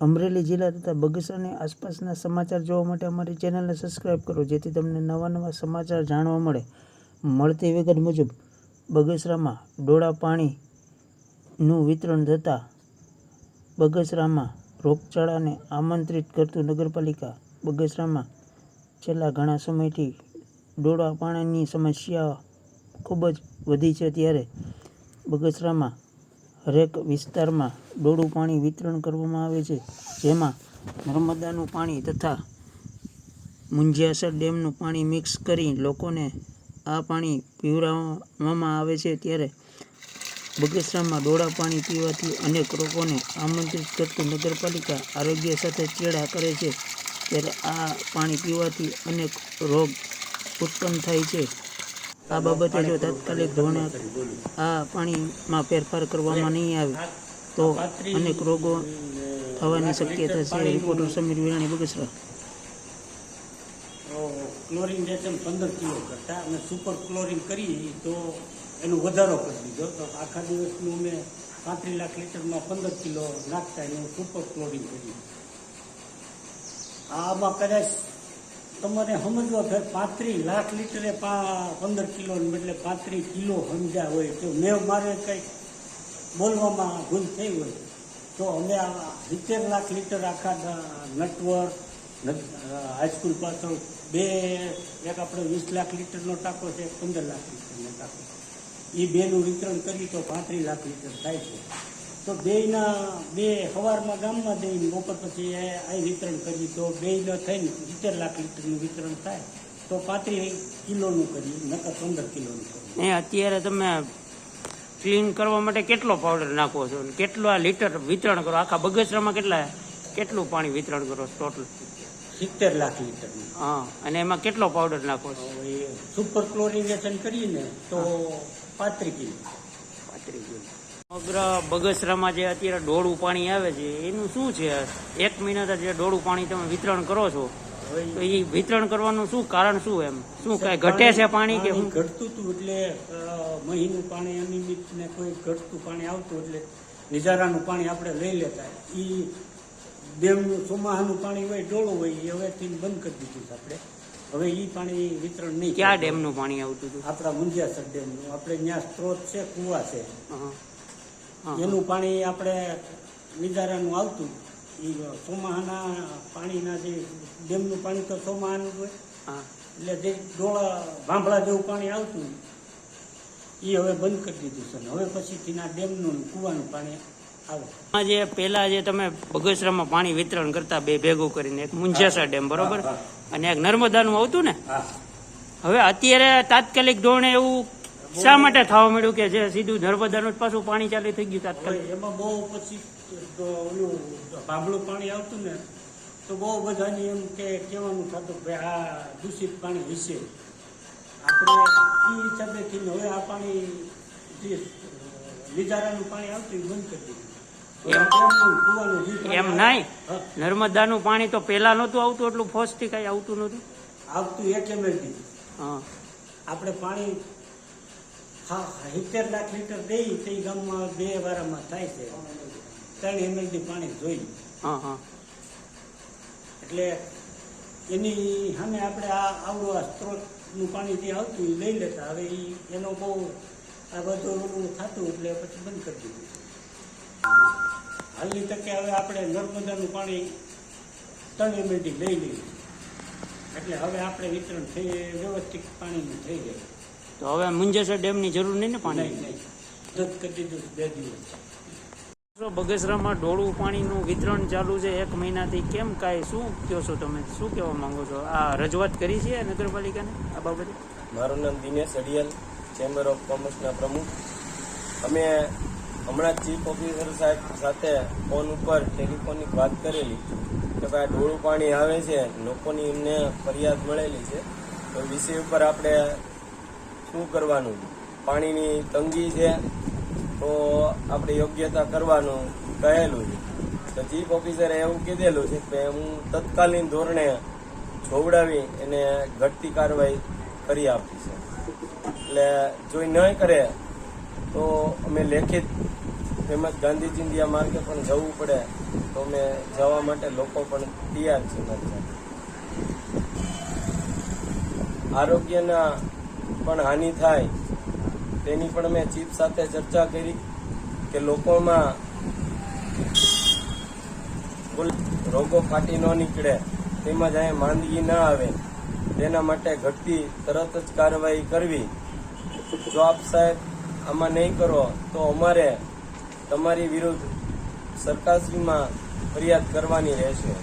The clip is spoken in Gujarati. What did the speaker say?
અમરેલી જિલ્લા તથા બગસરાની આસપાસના સમાચાર જોવા માટે અમારી ચેનલને સબસ્ક્રાઇબ કરો, જેથી તમને નવા નવા સમાચાર જાણવા મળે. મળતી વિગત મુજબ, બગસરામાં ડોળા પાણીનું વિતરણ થતાં બગસરામાં રોગચાળાને આમંત્રિત કરતું નગરપાલિકા બગસરામાં છેલ્લા ઘણા સમયથી ડોળા પાણીની સમસ્યા ખૂબ જ વધી છે. ત્યારે બગસરામાં હરેક વિસ્તારમાં ડોળું પાણી વિતરણ કરવામાં આવે છે, જેમાં નર્મદાનું પાણી તથા મુંજિયાસર ડેમનું પાણી મિક્સ કરી લોકોને આ પાણી પીવડાવવામાં આવે છે. ત્યારે બગસરામાં ડોળા પાણી પીવાથી અનેક રોગોને આમંત્રિત કરતું નગરપાલિકા આરોગ્ય સાથે ચેડા કરે છે. ત્યારે આ પાણી પીવાથી અનેક રોગ ઉત્પન્ન થાય છે. આ બાબતે જો તાત્કાલિક ધોરણે આ પાણીમાં ફેરફાર કરવામાં નહીં આવે, તો અનેક રોગો થવાની શક્યતા છે. Reporter Samir Virani, Bagasara. Chlorine ration પંદર કિલો કરતા અને સુપર ક્લોરિન કરી તો એનો વધારો કરી દીધો. તો આખા દિવસનું અમે પાંત્રીસ લાખ લીટરમાં પંદર કિલો નાખતા એનું સુપર ક્લોરિન કર્યું આમાં કદાચ તમારે સમજવા ફેર પાંત્રીસ લાખ લીટરે પંદર કિલો બદલે પાંત્રીસ કિલો સમજ્યા હોય તો મેં મારે કંઈક બોલવામાં ભૂલ થઈ હોય. તો અમે આ સિત્તેર લાખ લીટર આખા નટવર હાઈસ્કૂલ પાછળ બે, એક આપણે વીસ લાખ લીટરનો ટાંકો છે, પંદર લાખ લીટરનો ટાંકો એ બેનું વિતરણ કરીએ તો પાંત્રીસ લાખ લીટર થાય છે. તો બેયના બે સવારમાં ગામમાં દઈને બપોર પછી અહીં વિતરણ કરીએ તો બેયનો થઈને સિત્તેર લાખ લીટરનું વિતરણ થાય તો પાંત્રીસ કિલોનું કર્યું નકર પંદર કિલોનું કર્યું એ અત્યારે તમે ક્લીન કરવા માટે કેટલો પાવડર નાખો છો? અને કેટલા લીટર વિતરણ કરો? આખા બગસરામાં કેટલા કેટલું પાણી વિતરણ કરો ટોટલ સિત્તેર લાખ લીટર હા અને એમાં કેટલો પાવડર નાખો છો? સુપર ક્લોરિનેશન કરીને તો પાંત્રીસ કિલો. પાંત્રીસ કિલો. સમગ્ર બગસરામાં જે અત્યારે ડોળું પાણી આવે છે એનું શું છે? એક મહિના જે ડોળું પાણી તમે વિતરણ કરો છો તો એ વિતરણ કરવાનું શું કારણ શું એમ? શું કઈ ઘટે છે પાણી કે ઘટતું હતું એટલે મહીનું પાણી અનિયમિત ને કોઈ ઘટતું પાણી આવતું એટલે નિજારાનું પાણી આપણે લઈ લેતા. એ ડેમનું ચોમાહાનું પાણી હોય ડોળું હોય એ હવેથી બંધ કરી દીધું છે આપણે. હવે એ પાણી વિતરણ નહીં ક્યાં. ડેમનું પાણી આવતું હતું? આપણા મુંજિયાસર ડેમનું. આપણે ત્યાં સ્ત્રોત છે કુવા છે. એનું પાણી આપણે વિધારાનું આવતું. એ ચોમાહાના પાણીના જે ડેમનું પાણી તો ચોમાહાનું હોય. હા. એટલે જે ડોળા ભાંભળા જેવું પાણી આવતું એ હવે બંધ કરી દીધું છે. હવે પછીથી ના ડેમનું કૂવાનું પાણી આવે. જે પેલા જે તમે બગસરામાં પાણી વિતરણ કરતા બે ભેગું કરીને એક મુંજાસા ડેમ બરોબર? અને એક નર્મદાનું આવતું ને? હવે અત્યારે તાત્કાલિક ધોરણે એવું શા માટે થવા મળ્યું કે જે સીધું નર્મદાનું પાછું પાણી ચાલુ થઈ ગયું તાત્કાલિક? એમાં બહુ પછી તો ઓલું ભાંભળું પાણી આવતું ને તો બહુ બધાની એમ કે કહેવાનું થતું કે આ દૂષિત પાણી વિશે આપણે એ હિસાબેથી હવે આ પાણી જે લીજારાનું પાણી આવતું એ બંધ કરી દીધું. એમ- નહીં? એમ નર્મદાનું પાણી તો પેલા નહોતું આવતું એટલું ફોસ્ટી કઈ આવતું નહોતું? આવતું એક એમએલડી હા. આપણે પાણી હા સિત્તેર લાખ લીટર દઈ તે ગામમાં બે વારામાં થાય છે. ત્રણ એમએલડી પાણી જોઈ. હા હા. એટલે એની સામે આપણે આ આવડું આ સ્ત્રોતનું પાણી જે આવતું એ લઈ લેતા. હવે એ એનો બહુ આ બધું ઓલું થતું એટલે પછી બંધ કરી દીધું. હાલની તકે હવે આપણે નર્મદાનું પાણી ત્રણ એમએલડી લઈ લઈએ. એટલે હવે આપણે વિતરણ થઈ વ્યવસ્થિત પાણીનું થઈ જાય. તો હવે મુંજેસર ડેમની જરૂર નહીં ને પાણી? બગસરામાં ડોળું પાણીનું વિતરણ ચાલુ છે એક મહિનાથી. કેમ કાંઈ શું કહો છો તમે? શું કહેવા માંગો છો? આ રજૂઆત કરી છે નગરપાલિકાને આ બાબતે? મારું નામ દિનેશ અડિયલ ચેમ્બર ઓફ કોમર્સના પ્રમુખ. અમે હમણાં જ ચીફ ઓફિસર સાહેબ સાથે ફોન ઉપર ટેલિફોનિક વાત કરેલી કે ભાઈ આ ડોળું પાણી આવે છે લોકોની એમને ફરિયાદ મળેલી છે. તો વિષય ઉપર આપણે શું કરવાનું? પાણીની તંગી છે, તો આપણે યોગ્યતા કરવાનું કહેલું છે. તો ચીફ ઓફિસરે એવું કીધેલું છે કે હું તત્કાલીન ધોરણે જોવડાવી એને ઘટતી કાર્યવાહી કરી આપી છે એટલે જો ન કરે તો અમે લેખિત તેમજ ગાંધીજી ઇન્ડિયા માર્ગે પણ જવું પડે, તો અમે જવા માટે લોકો પણ તૈયાર છે. આરોગ્યના પણ હાનિ થાય. તેની પણ મેં ચીફ સાથે ચર્ચા કરી કે લોકોમાં રોગો ફાટી ન નીકળે. તેમજ અહીં માંદગી ન આવે. તેના માટે ઘટતી તરત જ કાર્યવાહી કરવી. જો આપ સાહેબ આમાં નહીં કરો, તો અમારે તમારી વિરુદ્ધ સરકારશ્રીમાં ફરિયાદ કરવાની રહેશે.